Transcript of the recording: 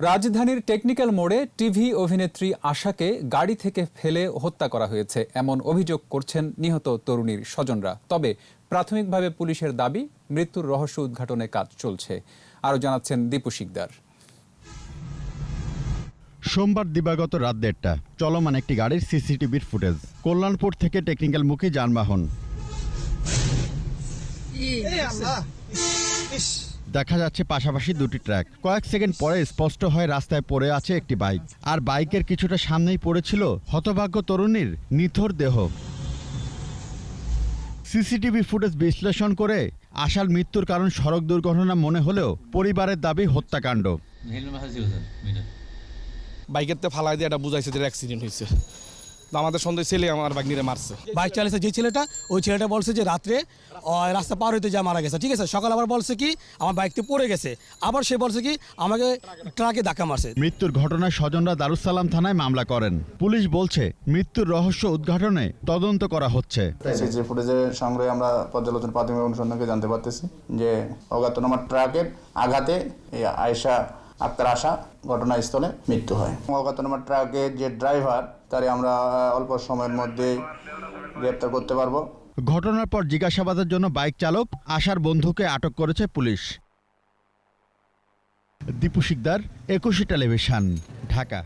রাজধানীর টেকনিক্যাল মোড়ে টিভি অভিনেত্রী আশাকে গাড়ি থেকে ফেলে হত্যা করা হয়েছে এমন অভিযোগ করছেন নিহত তরুণীর স্বজনরা। তবে প্রাথমিকভাবে পুলিশের দাবি মৃত্যুর রহস্য উদ্ঘাটনে কাজ চলছে। আরও জানাচ্ছেন দীপু শিকদার। সোমবার দিবাগত রাত দেড়টা চলমান একটি গাড়ির সিসিটিভির ফুটেজ। কল্যাণপুর থেকে টেকনিক্যাল মুখী যানবাহন। দেখা যাচ্ছে পাশাপাশি দুটি ট্র্যাক। কয়েক সেকেন্ড পরে স্পষ্ট হয় রাস্তায় পড়ে আছে একটি বাইক। আর বাইকের কিছুটা সামনেই পড়েছিল হতভাগ্য তরুণীর নিথর দেহ। সিসিটিভি ফুটেজ বিশ্লেষণ করে আশার মৃত্যুর কারণ সড়ক দুর্ঘটনা মনে হলেও পরিবারের দাবি হত্যাকাণ্ড। বাইকের তে ফালাই দিয়ে এটা বুঝাইছে যে অ্যাক্সিডেন্ট হয়েছে আমাদের সন্দেহ ছেলে আমার বাইক নিয়ে মারছে। বাইক চালিয়েছে যে ছেলেটা ওই ছেলেটা বলছে যে রাত্রে রাস্তা পার হইতে যা মারা গেছে ঠিক আছে? সকাল আবার বলছে কি আমার বাইকতে পড়ে গেছে। আবার সে বলছে কি আমাকে ট্রাকে ধাক্কা মারছে। মৃত্যুর ঘটনায় স্বজনরা দারুসালাম থানায় মামলা করেন। পুলিশ বলছে মৃত্যুর রহস্য উদ্ঘাটনে তদন্ত করা হচ্ছে। ফুটেজের সংগ্রহে আমরা পর্যালোচনা প্রাথমিক অনুসন্ধানকে জানতে পারতেছি যে অজ্ঞাতনামা ট্রাকের আঘাতে এই আয়েশা আক্তার আশা ঘটনাস্থলে মৃত্যু হয়। অজ্ঞাতনামা ট্রাকের যে ড্রাইভার, তারে আমরা অল্প সময়ের মধ্যে গ্রেপ্তার করতে পারব। ঘটনার পর জিজ্ঞাসাবাদের জন্য বাইক চালক আশার বন্ধুকে আটক করেছে পুলিশ। দীপু শিকদার, একুশে টেলিভিশন, ঢাকা।